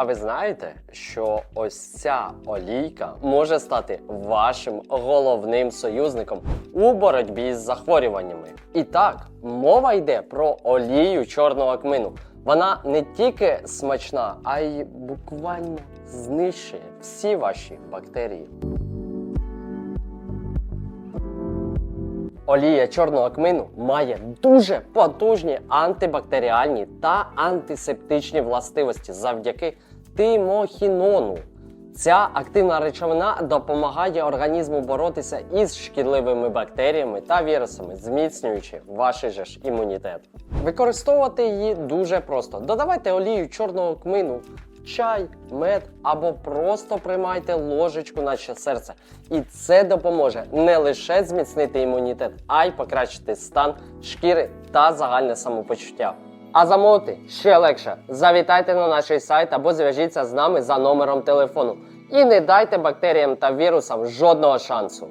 А ви знаєте, що ось ця олійка може стати вашим головним союзником у боротьбі з захворюваннями? І так, мова йде про олію чорного кмину. Вона не тільки смачна, а й буквально знищує всі ваші бактерії. Олія чорного кмину має дуже потужні антибактеріальні та антисептичні властивості завдяки тимохінону. Ця активна речовина допомагає організму боротися із шкідливими бактеріями та вірусами, зміцнюючи ваш же ж імунітет. Використовувати її дуже просто. Додавайте олію чорного кмину чай, мед або просто приймайте ложечку наче серце. І це допоможе не лише зміцнити імунітет, а й покращити стан шкіри та загальне самопочуття. А замовити ще легше. Завітайте на наш сайт або зв'яжіться з нами за номером телефону. І не дайте бактеріям та вірусам жодного шансу.